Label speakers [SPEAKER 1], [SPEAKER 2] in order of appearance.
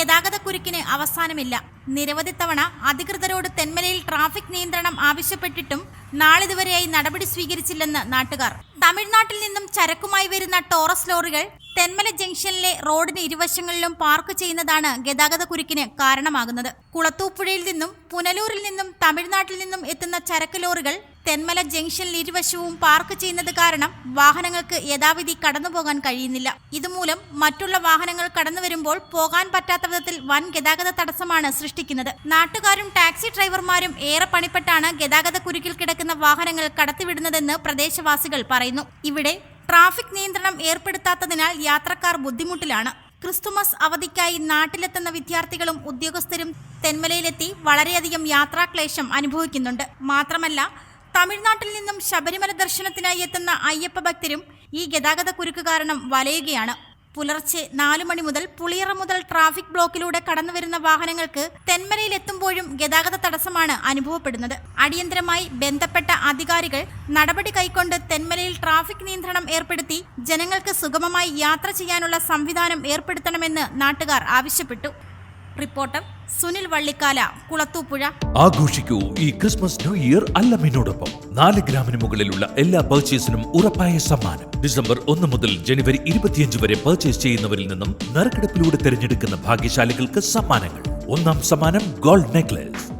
[SPEAKER 1] ഗതാഗതക്കുരുക്കിന് അവസാനമില്ല. നിരവധി തവണ അധികൃതരോട് തെന്മലയിൽ ട്രാഫിക് നിയന്ത്രണം ആവശ്യപ്പെട്ടിട്ടും നാളിതുവരെയായി നടപടി സ്വീകരിച്ചില്ലെന്ന് നാട്ടുകാർ. തമിഴ്നാട്ടിൽ നിന്നും ചരക്കുമായി വരുന്ന ടോറസ് ലോറികൾ തെന്മല ജംഗ്ഷനിലെ റോഡിന് ഇരുവശങ്ങളിലും പാർക്ക് ചെയ്യുന്നതാണ് ഗതാഗത കുരുക്കിന് കാരണമാകുന്നത്. കുളത്തൂപ്പുഴയിൽ നിന്നും പുനലൂരിൽ നിന്നും തമിഴ്നാട്ടിൽ നിന്നും എത്തുന്ന ചരക്ക് ലോറികൾ തെന്മല ജംഗ്ഷനിൽ ഇരുവശവും പാർക്ക് ചെയ്യുന്നത് കാരണം വാഹനങ്ങൾക്ക് യഥാവിധി കടന്നുപോകാൻ കഴിയുന്നില്ല. ഇതുമൂലം മറ്റുള്ള വാഹനങ്ങൾ കടന്നു വരുമ്പോൾ പോകാൻ പറ്റാത്ത വിധത്തിൽ വൻ ഗതാഗത തടസ്സമാണ് സൃഷ്ടിക്കുന്നത്. നാട്ടുകാരും ടാക്സി ഡ്രൈവർമാരും ഏറെ പണിപ്പെട്ടാണ് ഗതാഗത കുരുക്കിൽ കിടക്കുന്ന വാഹനങ്ങൾ കടത്തിവിടുന്നതെന്ന് പ്രദേശവാസികൾ പറയുന്നു. ഇവിടെ ട്രാഫിക് നിയന്ത്രണം ഏർപ്പെടുത്താത്തതിനാൽ യാത്രക്കാർ ബുദ്ധിമുട്ടിലാണ്. ക്രിസ്തുമസ് അവധിക്കായി നാട്ടിലെത്തുന്ന വിദ്യാർത്ഥികളും ഉദ്യോഗസ്ഥരും തെന്മലയിലെത്തി വളരെയധികം യാത്രാക്ലേശം അനുഭവിക്കുന്നുണ്ട്. മാത്രമല്ല തമിഴ്നാട്ടിൽ നിന്നും ശബരിമല ദർശനത്തിനായി എത്തുന്ന അയ്യപ്പ ഭക്തരും ഈ ഗതാഗത കുരുക്ക് കാരണം വലയുകയാണ്. പുലർച്ചെ നാലു മണി മുതൽ പുളിയറ മുതൽ ട്രാഫിക് ബ്ലോക്കിലൂടെ കടന്നുവരുന്ന വാഹനങ്ങൾക്ക് തെന്മലയിലെത്തുമ്പോഴും ഗതാഗത തടസ്സമാണ് അനുഭവപ്പെടുന്നത്. അടിയന്തരമായി ബന്ധപ്പെട്ട അധികാരികൾ നടപടി കൈക്കൊണ്ട് തെന്മലയിൽ ട്രാഫിക് നിയന്ത്രണം ഏർപ്പെടുത്തി ജനങ്ങൾക്ക് സുഗമമായി യാത്ര ചെയ്യാനുള്ള സംവിധാനം ഏർപ്പെടുത്തണമെന്ന് നാട്ടുകാർ ആവശ്യപ്പെട്ടു. റിപ്പോർട്ടർ സുനിൽ വള്ളിക്കാല കുളത്തൂപ്പുഴ.
[SPEAKER 2] ആഘോഷിക്കൂ ഈ ക്രിസ്മസ് ന്യൂ ഇയർ അല്ലമ്മിനോടൊപ്പം നാല് ഗ്രാമിന് മുകളിലുള്ള എല്ലാ പർച്ചേസിനും ഉറപ്പായ സമ്മാനം. ഡിസംബർ ഒന്ന് മുതൽ ജനുവരി ഇരുപത്തിയഞ്ച് വരെ പർച്ചേസ് ചെയ്യുന്നവരിൽ നിന്നും നറുക്കെടുപ്പിലൂടെ തിരഞ്ഞെടുക്കുന്ന ഭാഗ്യശാലികൾക്ക് സമ്മാനങ്ങൾ. ഒന്നാം സമ്മാനം ഗോൾഡ് നെക്ലേസ്.